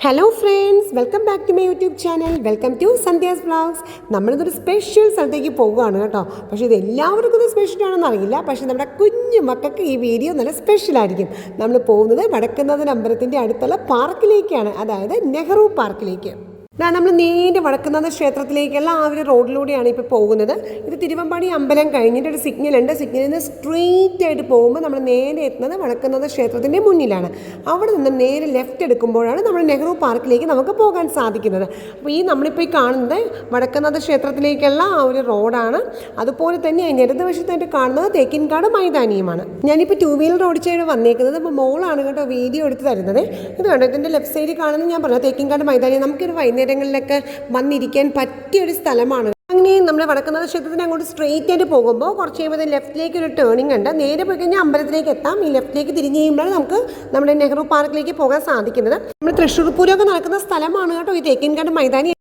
Hello friends welcome back to my YouTube channel welcome to Sandhya's vlogs നമ്മളിതൊരു special സ്ഥലത്തേക്ക് പോവുകയാണ് കേട്ടോ. പക്ഷേ ഇത് എല്ലാവർക്കും ഇത് സ്പെഷ്യൽ ആണെന്ന് അറിയില്ല. പക്ഷേ നമ്മുടെ കുഞ്ഞു മക്കൾക്ക് ഈ വീഡിയോ നല്ല സ്പെഷ്യൽ ആയിരിക്കും. നമ്മൾ പോകുന്നത് വടക്കുന്നാഥൻ അമ്പലത്തിന്റെ അടുത്തുള്ള പാർക്കിലേക്കാണ് അതായത് നെഹ്റു പാർക്കിലേക്ക് നമ്മൾ നേരെ വടക്കുന്നാഥ ക്ഷേത്രത്തിലേക്കല്ല ആ ഒരു റോഡിലൂടെയാണ് ഇപ്പോൾ പോകുന്നത്. ഇത് തിരുവമ്പാടി അമ്പലം കഴിഞ്ഞിട്ട് ഒരു സിഗ്നൽ ഉണ്ട്. സിഗ്നലിൽ നിന്ന് സ്ട്രെയിറ്റ് ആയിട്ട് പോകുമ്പോൾ നമ്മൾ നേരെ എത്തുന്നത് വടക്കുന്നാഥ ക്ഷേത്രത്തിന്റെ മുന്നിലാണ്. അവിടെ നിന്ന് നേരെ ലെഫ്റ്റ് എടുക്കുമ്പോഴാണ് നമ്മൾ നെഹ്റു പാർക്കിലേക്ക് നമുക്ക് പോകാൻ സാധിക്കുന്നത്. അപ്പോൾ ഈ നമ്മളിപ്പോൾ ഈ കാണുന്നത് വടക്കുന്നാഥ ക്ഷേത്രത്തിലേക്കുള്ള ആ ഒരു റോഡാണ്. അതുപോലെ തന്നെ അതിന്റെ ഇടതുവശത്തായിട്ട് കാണുന്നത് തേക്കിൻകാട് മൈതാനിയുമാണ്. ഞാനിപ്പോൾ ടൂ വീലർ ഓടിച്ചാണ് വന്നേക്കുന്നത്. അപ്പോൾ മോളാണ് കേട്ടോ വീഡിയോ എടുത്ത് തരുന്നത്. ഇത് കണ്ടോ? ഇതിന്റെ ലെഫ്റ്റ് സൈഡിൽ കാണുന്നത് ഞാൻ പറഞ്ഞു തേക്കിൻകാട് മൈതാനി. നമുക്കൊരു വൈകുന്നേരങ്ങളിലൊക്കെ വന്നിരിക്കാൻ പറ്റിയ ഒരു സ്ഥലമാണ്. അങ്ങനെ നമ്മൾ വടക്കുന്നാഥ ക്ഷേത്രത്തിന് അങ്ങോട്ട് സ്ട്രെയിറ്റ് ആയിട്ട് പോകുമ്പോൾ കുറച്ച് കഴിയുമ്പോൾ ലെഫ്റ്റിലേക്ക് ഒരു ടേണിംഗ് ഉണ്ട്. നേരെ പോയി കഴിഞ്ഞാൽ അമ്പലത്തിലേക്ക് എത്താം. ഈ ലെഫ്റ്റിലേക്ക് തിരിഞ്ഞ് കഴിയുമ്പോഴാണ് നമുക്ക് നമ്മുടെ നെഹ്റു പാർക്കിലേക്ക് പോകാൻ സാധിക്കുന്നത്. നമ്മൾ തൃശ്ശൂർ പൂരമൊക്കെ നടക്കുന്ന സ്ഥലമാണ് കേട്ടോ ഈ തേക്കിൻകാട് മൈതാനി.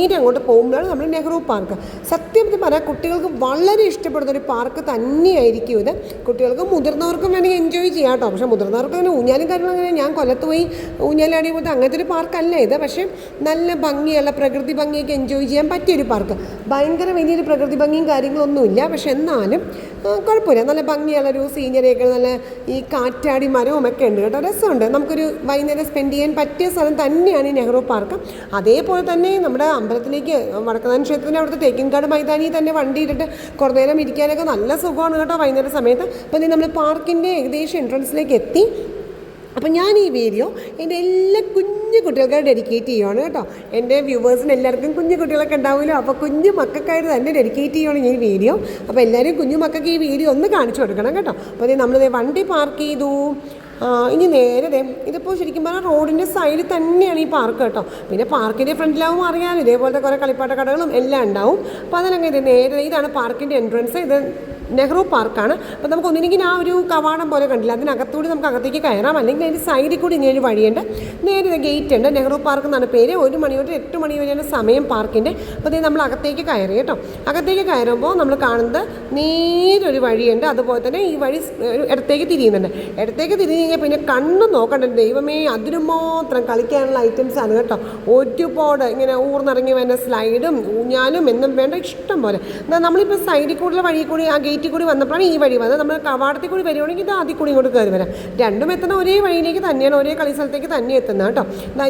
നേരെ അങ്ങോട്ട് പോകുമ്പോഴാണ് നമ്മൾ നെഹ്റു പാർക്ക്. സത്യത്തിൽ പറയാം കുട്ടികൾക്ക് വളരെ ഇഷ്ടപ്പെടുന്ന ഒരു പാർക്ക് തന്നെയായിരിക്കും ഇത്. കുട്ടികൾക്ക് മുതിർന്നവർക്കും വേണമെങ്കിൽ എൻജോയ് ചെയ്യാം കേട്ടോ. പക്ഷേ മുതിർന്നവർക്ക് അങ്ങനെ ഊഞ്ഞാലും കാര്യങ്ങളും അങ്ങനെ ഞാൻ കൊല്ലത്ത് പോയി ഊഞ്ഞാലാടി പോലത്തെ അങ്ങനത്തെ ഒരു പാർക്കല്ല ഇത്. പക്ഷേ നല്ല ഭംഗിയുള്ള പ്രകൃതി ഭംഗിയൊക്കെ എൻജോയ് ചെയ്യാൻ പറ്റിയ ഒരു പാർക്ക്. ഭയങ്കര വലിയൊരു പ്രകൃതി ഭംഗിയും കാര്യങ്ങളൊന്നുമില്ല പക്ഷെ എന്നാലും കുഴപ്പമില്ല. നല്ല ഭംഗിയുള്ള ഒരു സീനറിയൊക്കെ നല്ല ഈ കാറ്റാടി മരവും ഒക്കെ ഉണ്ട് കേട്ടോ. രസമുണ്ട്. നമുക്കൊരു വൈകുന്നേരം സ്പെൻഡ് ചെയ്യാൻ പറ്റിയ സ്ഥലം തന്നെയാണ് ഈ നെഹ്റു പാർക്ക്. അതേപോലെ തന്നെ നമ്മുടെ അമ്പലത്തിലേക്ക് വടക്കനാഥൻ ക്ഷേത്രത്തിന് അവിടുത്തെ തേക്കിൻകാട് മൈതാനി തന്നെ വണ്ടി ഇട്ടിട്ട് കുറേ നേരം ഇരിക്കാനൊക്കെ നല്ല സുഖമാണ് കേട്ടോ വൈകുന്നേരം സമയത്ത്. അപ്പോൾ നമ്മൾ പാർക്കിന്റെ ഏകദേശം എൻട്രൻസിലേക്ക് എത്തി. അപ്പം ഞാൻ ഈ വീഡിയോ എന്റെ എല്ലാ കുഞ്ഞു കുട്ടികൾക്കായി ഡെഡിക്കേറ്റ് ചെയ്യുവാണ് കേട്ടോ. എന്റെ വ്യൂവേഴ്സിന് എല്ലാവർക്കും കുഞ്ഞു കുട്ടികളൊക്കെ ഉണ്ടാവുമല്ലോ. അപ്പോൾ കുഞ്ഞു മക്കൾക്കായിട്ട് തന്നെ ഡെഡിക്കേറ്റ് ചെയ്യുവാണ് ഈ വീഡിയോ അപ്പോൾ എല്ലാവരും കുഞ്ഞു മക്കൾക്ക് ഈ വീഡിയോ ഒന്ന് കാണിച്ചു കൊടുക്കണം കേട്ടോ. അപ്പോൾ നമ്മൾ വണ്ടി പാർക്ക് ചെയ്തു. ഇനി നേരെ ദേ ഇതിപ്പോൾ ശരിക്കും പറഞ്ഞാൽ റോഡിന്റെ സൈഡിൽ തന്നെയാണ് ഈ പാർക്ക് കേട്ടോ. പിന്നെ പാർക്കിന്റെ ഫ്രണ്ടിലാവും അറിയാമല്ലോ ഇതേപോലത്തെ കുറേ കളിപ്പാട്ട കടകളും എല്ലാം ഉണ്ടാവും. അപ്പോൾ അതിനങ്ങനെ ഇത് നേരെ ഇതാണ് പാർക്കിന്റെ എൻട്രൻസ് ഇത് നെഹ്റു പാർക്കാണ്. അപ്പോൾ നമുക്ക് ഒന്നിനെങ്കിൽ ആ ഒരു കവാടം പോലെ കണ്ടില്ല. അതിനകത്തുകൂടി നമുക്ക് അകത്തേക്ക് കയറാം. അല്ലെങ്കിൽ അതിന്റെ സൈഡിൽ കൂടി ഇങ്ങനെ വഴിയുണ്ട്. നേരെ ഗേറ്റ് ഉണ്ട്. നെഹ്റു പാർക്ക് എന്നാണ് പേര്. ഒരു മണി തൊട്ട് എട്ട് മണി വരെയാണ് സമയം പാർക്കിന്റെ. അപ്പോൾ നമ്മൾ അകത്തേക്ക് കയറി കേട്ടോ. അകത്തേക്ക് കയറുമ്പോൾ നമ്മൾ കാണുന്നത് നേരൊരു വഴിയുണ്ട്. അതുപോലെ തന്നെ ഈ വഴി ഇടത്തേക്ക് തിരിയുന്നുണ്ട്. ഇടത്തേക്ക് തിരിഞ്ഞ് കഴിഞ്ഞാൽ പിന്നെ കണ്ണ് നോക്കണ്ട. ദൈവമേ അതിനു മാത്രം കളിക്കാനുള്ള ഐറ്റംസ് ആണ് കേട്ടോ. ഒരുപാട് ഇങ്ങനെ ഊർന്നിറങ്ങി വരുന്ന സ്ലൈഡും ഊഞ്ഞാലും എന്നും വേണ്ട ഇഷ്ടം പോലെ. നമ്മളിപ്പോൾ സൈഡിൽ കൂടുതൽ വഴി കൂടി ആ ഗേറ്റിൽ കൂടി വന്നപ്പോഴാണ് ഈ വഴി വന്നത്. നമ്മൾ കവാടത്തിൽ കൂടി വരുവാണെങ്കിൽ ഇത് ആദ്യം കൂടി ഇങ്ങോട്ട് കയറി വരാം. രണ്ടും എത്തുന്ന ഒരേ വഴിയിലേക്ക് തന്നെയാണ് ഒരേ കളി സ്ഥലത്തേക്ക് തന്നെ എത്തുന്നത് കേട്ടോ.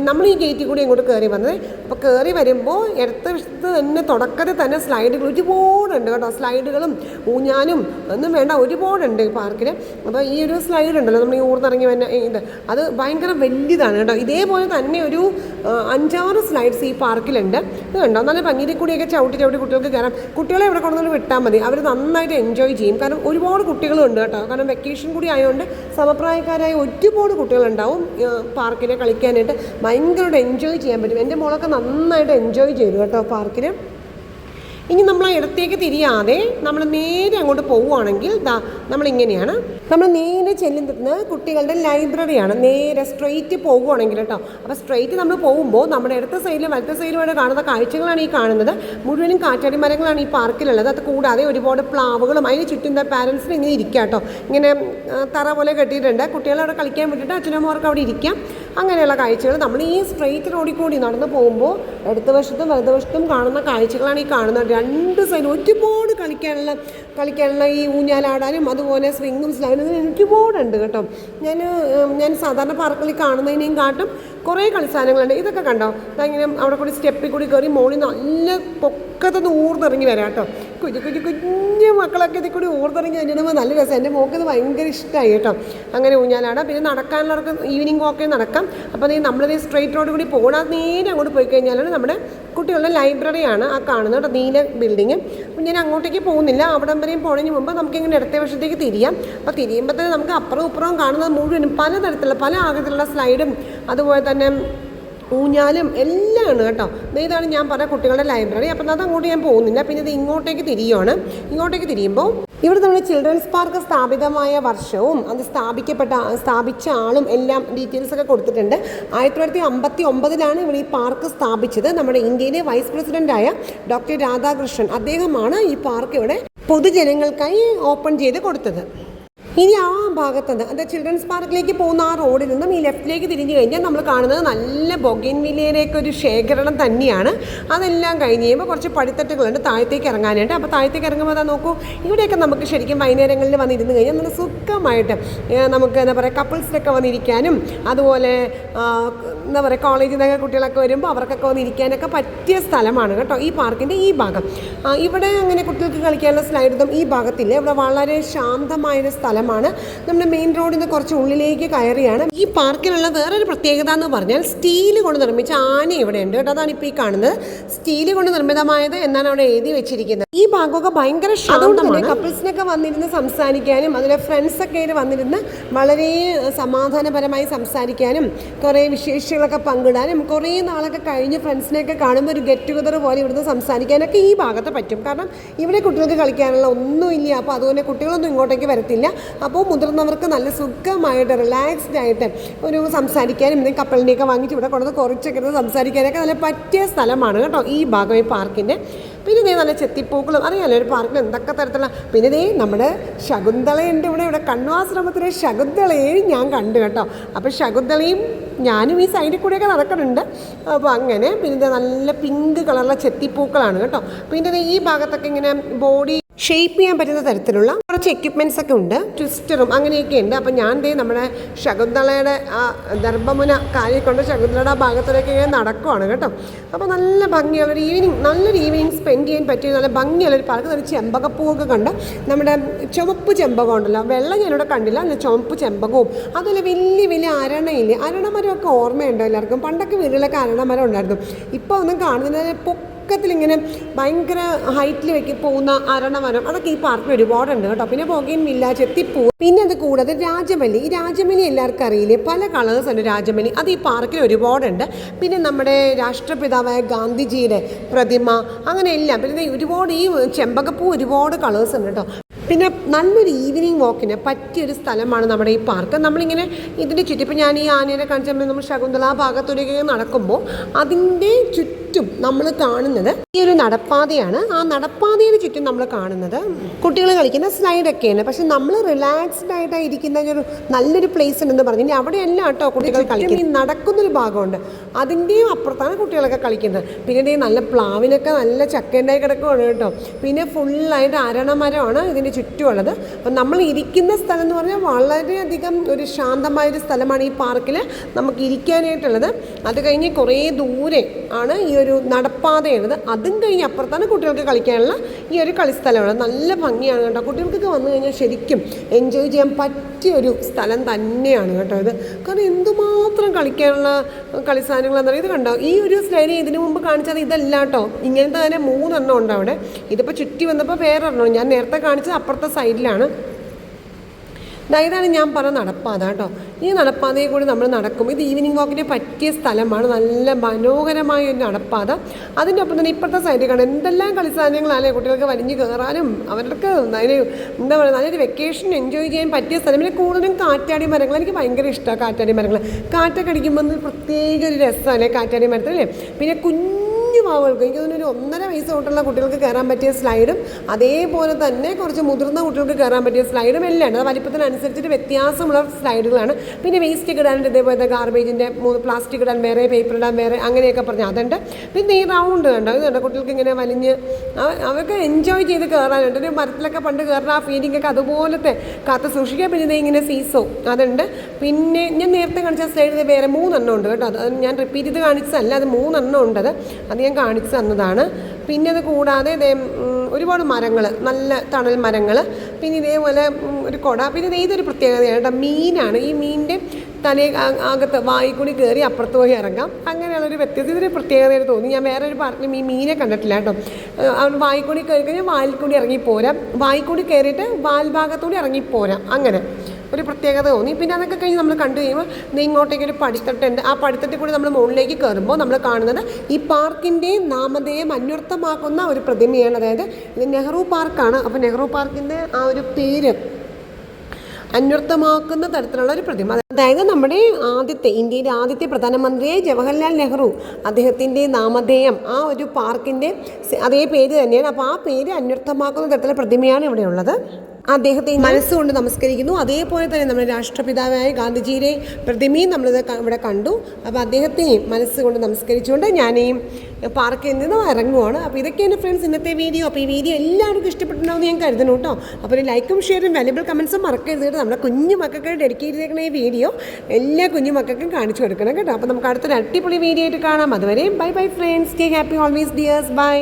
നമ്മൾ ഈ ഗേറ്റിൽ കൂടി ഇങ്ങോട്ട് കയറി വന്നത്. അപ്പോൾ കയറി വരുമ്പോൾ ഇടത്ത് വശത്ത് തന്നെ തുടക്കത്തിൽ തന്നെ സ്ലൈഡുകൾ ഒരുപാടുണ്ട് കേട്ടോ. സ്ലൈഡുകളും ഊഞ്ഞാനും ഒന്നും വേണ്ട ഒരുപാടുണ്ട് പാർക്കിൽ അപ്പോൾ ഈ ഒരു സ്ലൈഡ് ഉണ്ടല്ലോ നമ്മൾ ഈ ഊർന്നിറങ്ങി വന്ന ഇത്. അത് ഭയങ്കര വലിയതാണ് കേട്ടോ. ഇതേപോലെ തന്നെ ഒരു അഞ്ചാറ് സ്ലൈഡ്സ് ഈ പാർക്കിലുണ്ട്. ഇത് കണ്ടോ? നല്ല ഭംഗിയിൽ കൂടിയൊക്കെ ചവിട്ടി ചവിട്ടി കുട്ടികൾക്ക് കയറാം. കുട്ടികളെ ഇവിടെ കൊണ്ടുവന്ന് വിട്ടാൽ മതി. അവർ നന്നായിട്ട് എൻജോയ് ചെയ്യും. കാരണം ഒരുപാട് കുട്ടികളുണ്ട് കേട്ടോ. കാരണം വെക്കേഷൻ കൂടി ആയതുകൊണ്ട് സമപ്രായക്കാരായ ഒരുപാട് കുട്ടികളുണ്ടാവും പാർക്കിൽ കളിക്കാനായിട്ട്. ഭയങ്കരമായിട്ട് എൻജോയ് ചെയ്യാൻ പറ്റും. എന്റെ മോളൊക്കെ നന്നായിട്ട് എൻജോയ് ചെയ്തു കേട്ടോ പാർക്കിൽ ഇനി നമ്മൾ ആ ഇടത്തേക്ക് തിരിയാതെ നമ്മൾ നേരെ അങ്ങോട്ട് പോവുകയാണെങ്കിൽ ദാ നമ്മളിങ്ങനെയാണ് നമ്മൾ നേരെ ചെല്ലുന്നത് കുട്ടികളുടെ ലൈബ്രറിയാണ് നേരെ സ്ട്രെയിറ്റ് പോകുവാണെങ്കിൽ കേട്ടോ. അപ്പോൾ സ്ട്രെയിറ്റ് നമ്മൾ പോകുമ്പോൾ നമ്മുടെ ഇടത്തെ സൈഡിലും വലത്തെ സൈഡിലുമായിട്ട് കാണുന്ന കാഴ്ചകളാണ് ഈ കാണുന്നത്. മുഴുവനും കാറ്റാടി മരങ്ങളാണ് ഈ പാർക്കിലുള്ളത് അത് കൂടാതെ ഒരുപാട് പ്ലാവുകളും അതിന് ചുറ്റും പാരൻസിന് ഇങ്ങനെ ഇരിക്കാം കേട്ടോ. ഇങ്ങനെ തറ പോലെ കെട്ടിയിട്ടുണ്ട്. കുട്ടികളെ അവിടെ കളിക്കാൻ വിട്ടിട്ട് അച്ഛനമ്മമാർക്ക് അവിടെ ഇരിക്കാം. അങ്ങനെയുള്ള കാഴ്ചകൾ നമ്മൾ ഈ സ്ട്രെയിറ്റ് റോഡിൽ കൂടി നടന്നു പോകുമ്പോൾ ഇടത് വശത്തും വലതുവശത്തും കാണുന്ന കാഴ്ചകളാണ് ഈ കാണുന്നത്. രണ്ട് സൈഡ് ഒരുപാട് കളിക്കാനുള്ള കളിക്കാനുള്ള ഈ ഊഞ്ഞാലാടാനും അതുപോലെ സ്വിങ്ങും സ്ലൈഡും ഒരുപാടുണ്ട് കേട്ടോ. ഞാൻ ഞാൻ സാധാരണ പാർക്കിൽ കാണുന്നതിനെയും കാട്ടും കുറേ കളിസ്ഥാനങ്ങളുണ്ട് ഇതൊക്കെ കണ്ടോ? ഇങ്ങനെ അവിടെ കൂടി സ്റ്റെപ്പിൽ കൂടി കയറി മോളിൽ നല്ല പൊക്കത്തുനിന്ന് ഊർന്നിറങ്ങി വരാം കേട്ടോ. കുഞ്ഞു കുഞ്ഞു കുഞ്ഞു മക്കളൊക്കെ ഇതിൽ കൂടി ഓർത്തിറങ്ങി കഴിഞ്ഞിടുമ്പോൾ നല്ല രസം. എന്റെ മോൾക്ക് ഇത് ഭയങ്കര ഇഷ്ടമായി കേട്ടോ. അങ്ങനെ ഊഞ്ഞാലാണ് പിന്നെ നടക്കാനുള്ളവർക്ക് ഈവനിങ് വോക്കേ നടക്കാം. അപ്പോൾ നീ നമ്മളിത് സ്ട്രെയിറ്റ് റോഡ് കൂടി പോകണം. നേരെ അങ്ങോട്ട് പോയി കഴിഞ്ഞാലാണ് നമ്മുടെ കുട്ടികളുടെ ലൈബ്രറിയാണ് ആ കാണുന്നത് കേട്ടോ നീല ബിൽഡിങ് അപ്പം ഞാൻ അങ്ങോട്ടേക്ക് പോകുന്നില്ല. അവിടം വരെയും പോണതിന് മുമ്പ് നമുക്കിങ്ങനെ ഇടത്തെ വശത്തേക്ക് തിരിയാം. അപ്പോൾ തിരിയുമ്പോൾ തന്നെ നമുക്ക് അപ്പുറവും ഇപ്പുറവും കാണുന്നത് മുഴുവനും പലതരത്തിലുള്ള പല ആകൃതിയിലുള്ള സ്ലൈഡും അതുപോലെ തന്നെ ഊഞ്ഞാലും എല്ലാമാണ് കേട്ടോ. ഇതാണ് ഞാൻ പറഞ്ഞ കുട്ടികളുടെ ലൈബ്രറി അപ്പം അത് അങ്ങോട്ട് ഞാൻ പോകുന്നില്ല. പിന്നെ ഇത് ഇങ്ങോട്ടേക്ക് തിരിയുവാണ്. ഇങ്ങോട്ടേക്ക് തിരിയുമ്പോൾ ഇവിടെ നമ്മൾ ചിൽഡ്രൻസ് പാർക്ക് സ്ഥാപിതമായ വർഷവും അത് സ്ഥാപിക്കപ്പെട്ട സ്ഥാപിച്ച ആളും എല്ലാം ഡീറ്റെയിൽസ് ഒക്കെ കൊടുത്തിട്ടുണ്ട്. ആയിരത്തി തൊള്ളായിരത്തി അമ്പത്തി ഒമ്പതിലാണ് ഇവിടെ ഈ പാർക്ക് സ്ഥാപിച്ചത് നമ്മുടെ ഇന്ത്യയിലെ വൈസ് പ്രസിഡന്റായ ഡോക്ടർ രാധാകൃഷ്ണൻ. അദ്ദേഹമാണ് ഈ പാർക്ക് ഇവിടെ പൊതുജനങ്ങൾക്കായി ഓപ്പൺ ചെയ്ത് കൊടുത്തത്. ഇനി ആ ഭാഗത്ത് നിന്ന് അതായത് ചിൽഡ്രൻസ് പാർക്കിലേക്ക് പോകുന്ന ആ റോഡിൽ നിന്നും ഈ ലെഫ്റ്റിലേക്ക് തിരിഞ്ഞു കഴിഞ്ഞാൽ നമ്മൾ കാണുന്നത് നല്ല ബൊഗിൻ വില്ലയിലേക്ക് ഒരു ശേഖരണം തന്നെയാണ്. അതെല്ലാം കഴിഞ്ഞ് കഴിയുമ്പോൾ കുറച്ച് പടിത്തട്ടുകളുണ്ട് താഴത്തേക്ക് ഇറങ്ങാനായിട്ട്. അപ്പോൾ താഴത്തേക്ക് ഇറങ്ങുമ്പോൾ അതാ നോക്കൂ ഇവിടെയൊക്കെ നമുക്ക് ശരിക്കും വൈകുന്നേരങ്ങളിൽ വന്നിരുന്നു കഴിഞ്ഞാൽ നല്ല സുഖമായിട്ട് നമുക്ക് എന്താ പറയുക കപ്പിൾസിലൊക്കെ വന്നിരിക്കാനും അതുപോലെ എന്താ പറയുക കോളേജിൽ നിന്നൊക്കെ കുട്ടികളൊക്കെ വരുമ്പോൾ അവർക്കൊക്കെ വന്നിരിക്കാനൊക്കെ പറ്റിയ സ്ഥലമാണ് കേട്ടോ ഈ പാർക്കിന്റെ ഈ ഭാഗം. ഇവിടെ അങ്ങനെ കുട്ടികൾക്ക് കളിക്കാനുള്ള സ്ലൈഡൊന്നും ഈ ഭാഗത്തില്ല. ഇവിടെ വളരെ ശാന്തമായൊരു സ്ഥലമാണ്. നമ്മുടെ മെയിൻ റോഡിൽ നിന്ന് കുറച്ച് ഉള്ളിലേക്ക് കയറിയാണ്. ഈ പാർക്കിനുള്ള വേറൊരു പ്രത്യേകത എന്ന് പറഞ്ഞാൽ സ്റ്റീൽ കൊണ്ട് നിർമ്മിച്ച ആന ഇവിടെ ഉണ്ട് കേട്ടോ. അതാണ് ഇപ്പോൾ ഈ കാണുന്നത്. സ്റ്റീൽ കൊണ്ട് നിർമ്മിതമായത് എന്നാണ് അവിടെ എഴുതി വെച്ചിരിക്കുന്നത്. ഈ ഭാഗമൊക്കെ ഭയങ്കര ശാന്തമാണ്. കപ്പിൾസിനൊക്കെ വന്നിരുന്ന് സംസാരിക്കാനും അതിലെ ഫ്രണ്ട്സൊക്കെ ആയിട്ട് വന്നിരുന്ന് വളരെ സമാധാനപരമായി സംസാരിക്കാനും കുറേ വിശേഷങ്ങളൊക്കെ പങ്കിടാനും കുറേ നാളൊക്കെ കഴിഞ്ഞ് ഫ്രണ്ട്സിനെയൊക്കെ കാണുമ്പോൾ ഒരു ഗെറ്റ് ടുഗദർ പോലെ ഇവിടുന്ന് സംസാരിക്കാനൊക്കെ ഈ ഭാഗത്ത് പറ്റും. കാരണം ഇവിടെ കുട്ടികൾക്ക് കളിക്കാനുള്ള ഒന്നുമില്ല അപ്പോൾ അതുപോലെ കുട്ടികളൊന്നും ഇങ്ങോട്ടേക്ക് വരത്തില്ല. അപ്പോൾ മുതിർന്നവർക്ക് നല്ല സുഖമായിട്ട് റിലാക്സ്ഡ് ആയിട്ട് ഒരു സംസാരിക്കാനും എന്തെങ്കിലും കപ്പലിനെയൊക്കെ വാങ്ങിച്ച് ഇവിടെ കൊണ്ടുവന്ന് കുറച്ചൊക്കെ സംസാരിക്കാനൊക്കെ നല്ല പറ്റിയ സ്ഥലമാണ് കേട്ടോ ഈ ഭാഗം ഈ പാർക്കിന്റെ. പിന്നെ ഇതേ നല്ല ചെത്തിപ്പൂക്കളും അറിയാലോ ഒരു പാർക്കിൽ എന്തൊക്കെ തരത്തിലുള്ള പിന്നെ ഇതേ നമ്മുടെ ശകുന്തളയുണ്ട് ഇവിടെ ഇവിടെ കണ്ണുവാശ്രമത്തിലെ ശകുന്തളയെയും ഞാൻ കണ്ടു കേട്ടോ. അപ്പോൾ ശകുന്തളയും ഞാനും ഈ സൈഡിൽ കൂടെയൊക്കെ നടക്കുന്നുണ്ട്. അപ്പോൾ അങ്ങനെ പിന്നെ നല്ല പിങ്ക് കളറുള്ള ചെത്തിപ്പൂക്കളാണ് കേട്ടോ. പിന്നെ ഈ ഭാഗത്തൊക്കെ ഇങ്ങനെ ബോഡി ഷേപ്പ് ചെയ്യാൻ പറ്റുന്ന തരത്തിലുള്ള കുറച്ച് എക്യുപ്മെന്റ്സ് ഒക്കെ ഉണ്ട്. ട്വിസ്റ്ററും അങ്ങനെയൊക്കെ ഉണ്ട്. അപ്പം ഞാൻ ദേ നമ്മുടെ ശകുന്തളയുടെ ആ ദർഭമുന കാലിൽ കൊണ്ട് ശകുന്തളയുടെ ആ ഭാഗത്തിലേക്ക് ഇങ്ങനെ നടക്കുവാണ് കേട്ടോ. അപ്പോൾ നല്ല ഭംഗിയുള്ള ഒരു ഈവനിങ് നല്ലൊരു ഈവനിങ് സ്പെൻഡ് ചെയ്യാൻ പറ്റിയ നല്ല ഭംഗിയുള്ള ഒരു പാർക്ക്. നല്ല ചെമ്പകപ്പൂവൊക്കെ കണ്ട് നമ്മുടെ ചുവപ്പ് ചെമ്പകം ഉണ്ടല്ലോ വെള്ളം ഞാനിവിടെ കണ്ടില്ല. നല്ല ചുവപ്പ് ചെമ്പകവും അതുപോലെ വലിയ വലിയ അരണയില്ലേ? അരണമരമൊക്കെ ഓർമ്മയുണ്ടോ എല്ലാവർക്കും? പണ്ടൊക്കെ വീടുകളിലൊക്കെ അരണമരം ഉണ്ടായിരുന്നു. ഇപ്പോൾ ഒന്നും കാണുന്നില്ല പൊക്കത്തിലിങ്ങനെ ഭയങ്കര ഹൈറ്റിൽ വെക്കി പോകുന്ന അരണമരം അതൊക്കെ ഈ പാർക്കിൽ ഒരുപാടുണ്ട് കേട്ടോ. പിന്നെ പുകയും ഇല്ല ചെത്തിപ്പൂ. പിന്നെ അത് കൂടാതെ രാജമല്ലി. ഈ രാജമല്ലി എല്ലാവർക്കും അറിയില്ലേ? പല കളേഴ്സ് ഉണ്ട് രാജമല്ലി. അത് ഈ പാർക്കിൽ ഒരുപാടുണ്ട്. പിന്നെ നമ്മുടെ രാഷ്ട്രപിതാവായ ഗാന്ധിജിയുടെ പ്രതിമ അങ്ങനെ എല്ലാം. പിന്നെ ഒരുപാട് ഈ ചെമ്പകപ്പൂ ഒരുപാട് കളേഴ്സ് ഉണ്ട് കേട്ടോ. പിന്നെ നല്ലൊരു ഈവനിങ് വാക്കിന് പറ്റിയൊരു സ്ഥലമാണ് നമ്മുടെ ഈ പാർക്ക് നമ്മളിങ്ങനെ ഇതിന്റെ ചുറ്റും ഇപ്പം ഞാൻ ഈ ആനയെ കാണിച്ചപ്പോൾ നമ്മൾ ശകുന്തള ഭാഗത്തൂടെയൊക്കെ നടക്കുമ്പോൾ അതിന്റെ ചുറ്റും നമ്മൾ കാണുന്നത് ഈ ഒരു നടപ്പാതയാണ്. ആ നടപ്പാതയുടെ ചുറ്റും നമ്മൾ കാണുന്നത്. കുട്ടികൾ കളിക്കുന്ന സ്ലൈഡൊക്കെയാണ് പക്ഷെ നമ്മൾ റിലാക്സ്ഡ് ആയിട്ട് ഇരിക്കുന്ന ഒരു നല്ലൊരു പ്ലേസ് ഉണ്ടെന്ന് പറഞ്ഞു. ഇനി എല്ലാം കേട്ടോ കുട്ടികൾ കളിക്കുന്നത്. ഈ നടക്കുന്നൊരു ഭാഗമുണ്ട്. അതിന്റെയും അപ്പുറത്താണ് കുട്ടികളൊക്കെ കളിക്കുന്നത്. പിന്നെ നല്ല പ്ലാവിനൊക്കെ നല്ല ചക്കേണ്ടായി കിടക്കുകയാണ് കേട്ടോ. പിന്നെ ഫുള്ളായിട്ട് അരണമരമാണ് ഇതിന്റെ ചുറ്റുമുള്ളത്. അപ്പം നമ്മൾ ഇരിക്കുന്ന സ്ഥലം എന്ന് പറഞ്ഞാൽ വളരെയധികം ഒരു ശാന്തമായൊരു സ്ഥലമാണ് ഈ പാർക്കിൽ നമുക്ക് ഇരിക്കാനായിട്ടുള്ളത്. അത് കഴിഞ്ഞ് കുറേ ദൂരെ ആണ് ഈ ഒരു നടപ്പാതയുള്ളത്. അതും കഴിഞ്ഞ് അപ്പുറത്താണ് കുട്ടികൾക്ക് കളിക്കാനുള്ള ഈ ഒരു കളിസ്ഥലമാണ് നല്ല ഭംഗിയാണ് കേട്ടോ. കുട്ടികൾക്കൊക്കെ വന്നു കഴിഞ്ഞാൽ ശരിക്കും എൻജോയ് ചെയ്യാൻ പറ്റിയ ഒരു സ്ഥലം തന്നെയാണ് കേട്ടോ ഇത്. കാരണം എന്തുമാത്രം കളിക്കാനുള്ള കളി സാധനങ്ങളെന്ന് പറയുന്നത് കണ്ടോ? ഈ ഒരു സ്ലൈഡ് ഇതിനു മുമ്പ് കാണിച്ചത് ഇതല്ല കേട്ടോ. ഇങ്ങനത്തെ തന്നെ മൂന്നെണ്ണം ഉണ്ട് അവിടെ. ഇതിപ്പോൾ ചുറ്റി വന്നപ്പോൾ വേറൊരെണ്ണം. ഞാൻ നേരത്തെ കാണിച്ചത് അപ്പുറത്തെ സൈഡിലാണ്. ഇതായതാണ് ഞാൻ പറഞ്ഞ നടപ്പാത കേട്ടോ. ഈ നടപ്പാതയിൽ കൂടി നമ്മൾ നടക്കും. ഇത് ഈവനിങ് വാക്കിന് പറ്റിയ സ്ഥലമാണ്. നല്ല മനോഹരമായ ഒരു നടപ്പാത. അതിന്റെ ഒപ്പം തന്നെ ഇപ്പോഴത്തെ സൈഡിൽ കാണാം. എന്തെല്ലാം കളിസാധനങ്ങളാണ് കുട്ടികൾക്ക് വലിഞ്ഞ് കയറാനും? അവർക്ക് അതിന് എന്താ പറയുക നല്ലൊരു വെക്കേഷൻ എൻജോയ് ചെയ്യാൻ പറ്റിയ സ്ഥലം. പിന്നെ കൂടുതലും കാറ്റാടി മരങ്ങൾ. എനിക്ക് ഭയങ്കര ഇഷ്ടമാണ് കാറ്റാടി മരങ്ങൾ. കാറ്റൊക്കെ അടിക്കുമ്പോൾ പ്രത്യേക ഒരു രസമല്ലേ കാറ്റാടി മരത്തിൽ അല്ലേ? പിന്നെ കുഞ്ഞു പാവകൾക്ക് എനിക്ക് തോന്നുന്നു ഒരു ഒന്നര വയസ്സ് തൊട്ടുള്ള കുട്ടികൾക്ക് കയറാൻ പറ്റിയ സ്ലൈഡും അതേപോലെ തന്നെ കുറച്ച് മുതിർന്ന കുട്ടികൾക്ക് കയറാൻ പറ്റിയ സ്ലൈഡും എല്ലാം അത് വലിപ്പത്തിനനുസരിച്ചിട്ട് വ്യത്യാസമുള്ള സ്ലൈഡുകളാണ്. പിന്നെ വേസ്റ്റ് ഇടാനായിട്ട് ഇതേപോലത്തെ ഗാർബേജിന്റെ പ്ലാസ്റ്റിക് ഇടാൻ വേറെ പേപ്പർ ഇടാൻ വേറെ അങ്ങനെയൊക്കെ പറഞ്ഞു. അതുണ്ട്. പിന്നെ ഈ റൗണ്ട് കണ്ടോ? ഇത് കണ്ടോ? കുട്ടികൾക്ക് ഇങ്ങനെ വലിഞ്ഞ് അവ- അവർക്ക് എൻജോയ് ചെയ്ത് കയറാനുണ്ട്. ഒരു മരത്തിലൊക്കെ പണ്ട് കയറുന്ന ആ ഫീലിംഗ് ഒക്കെ അതുപോലത്തെ കാത്ത് സൂക്ഷിക്കുക പിന്നെ ഇങ്ങനെ സീസോ അതുണ്ട്. പിന്നെ ഞാൻ നേരത്തെ കാണിച്ച സ്ലൈഡ് വേറെ മൂന്നെണ്ണം ഉണ്ട് കേട്ടോ. അത് ഞാൻ റിപ്പീറ്റ് ചെയ്ത് കാണിച്ചതല്ല. അത് മൂന്നെണ്ണം ഉണ്ട് അത്. അത് ഞാൻ കാണിച്ചു തന്നതാണ്. പിന്നെ അത് കൂടാതെ ഇതേ ഒരുപാട് മരങ്ങൾ നല്ല തണൽ മരങ്ങൾ പിന്നെ ഇതേപോലെ ഒരു കൊട പിന്നെ ഇതൊരു പ്രത്യേകതയാണ് മീനാണ്. ഈ മീനിന്റെ തലേ അകത്ത് വായിക്കൂടി കൂടി കയറി അപ്പുറത്ത് പോയി ഇറങ്ങാം. അങ്ങനെയുള്ളൊരു വ്യത്യസ്ത ഇതൊരു പ്രത്യേകതയായിട്ട് തോന്നി. ഞാൻ വേറെ ഒരു പാർക്കിലും ഈ മീനെ കണ്ടിട്ടില്ല കേട്ടോ. വായിക്കൂടി വായി കൂടി കയറി കഴിഞ്ഞാൽ വായിൽ കൂടി ഇറങ്ങിപ്പോരാം വായിക്കൂടി കൂടി കയറിയിട്ട് വാൽഭാഗത്തൂടി ഇറങ്ങിപ്പോരാം അങ്ങനെ. ഒരു പ്രത്യേകത തോന്നി. പിന്നെ അതൊക്കെ കഴിഞ്ഞ് നമ്മൾ കണ്ടു കഴിയുമ്പോൾ ഇങ്ങോട്ടേക്ക് ഒരു പടിത്തട്ടുണ്ട് ആ പടിത്തട്ടിൽ കൂടി നമ്മൾ മുകളിലേക്ക് കയറുമ്പോൾ നമ്മൾ കാണുന്നത് ഈ പാർക്കിന്റെ നാമധേയം അന്വർത്ഥമാക്കുന്ന ഒരു പ്രതിമയാണ്. അതായത് ഇത് നെഹ്റു പാർക്കാണ്. അപ്പോൾ നെഹ്റു പാർക്കിന്റെ ആ ഒരു പേര് അന്വർത്ഥമാക്കുന്ന തരത്തിലുള്ള ഒരു പ്രതിമ. അതായത് നമ്മുടെ ആദ്യത്തെ ഇന്ത്യയിലെ ആദ്യത്തെ പ്രധാനമന്ത്രിയായ ജവഹർലാൽ നെഹ്റു അദ്ദേഹത്തിന്റെ നാമധേയം ആ ഒരു പാർക്കിന്റെ അതേ പേര് തന്നെയാണ്. അപ്പോൾ ആ പേര് അന്വർത്ഥമാക്കുന്ന തരത്തിലുള്ള പ്രതിമയാണ് ഇവിടെ ഉള്ളത്. അദ്ദേഹത്തെ മനസ്സുകൊണ്ട് നമസ്കരിക്കുന്നു. അതേപോലെ തന്നെ നമ്മുടെ രാഷ്ട്രപിതാവായ ഗാന്ധിജിയുടെ പ്രതിമയും നമ്മളിത് ഇവിടെ കണ്ടു. അപ്പോൾ അദ്ദേഹത്തെയും മനസ്സുകൊണ്ട് നമസ്കരിച്ചുകൊണ്ട് ഞാൻ ഈ പാർക്കിൽ നിന്ന് ഇറങ്ങുവാണ്. അപ്പോൾ ഇതൊക്കെ ഇതൊക്കെയാണ് ഫ്രണ്ട്സ് ഇന്നത്തെ വീഡിയോ അപ്പോൾ ഈ വീഡിയോ എല്ലാവർക്കും ഇഷ്ടപ്പെട്ടിട്ടുണ്ടാവും ഞാൻ കരുതുന്നു കേട്ടോ. അപ്പോൾ ഒരു ലൈക്കും ഷെയറും വാല്യബിൾ കമൻസും മറക്കരുത് കേട്ടോ. നമ്മുടെ കുഞ്ഞു മക്കൾക്ക് ഡെഡിക്കേറ്റ് ചെയ്തേക്കുന്ന ഈ വീഡിയോ എല്ലാ കുഞ്ഞു മക്കൾക്കും കാണിച്ചു കൊടുക്കണം കേട്ടോ. അപ്പോൾ നമുക്ക് അടുത്തൊരു അടിപൊളി വീഡിയോ ആയിട്ട് കാണാം. അതുവരെ bye bye friends take happy always dears bye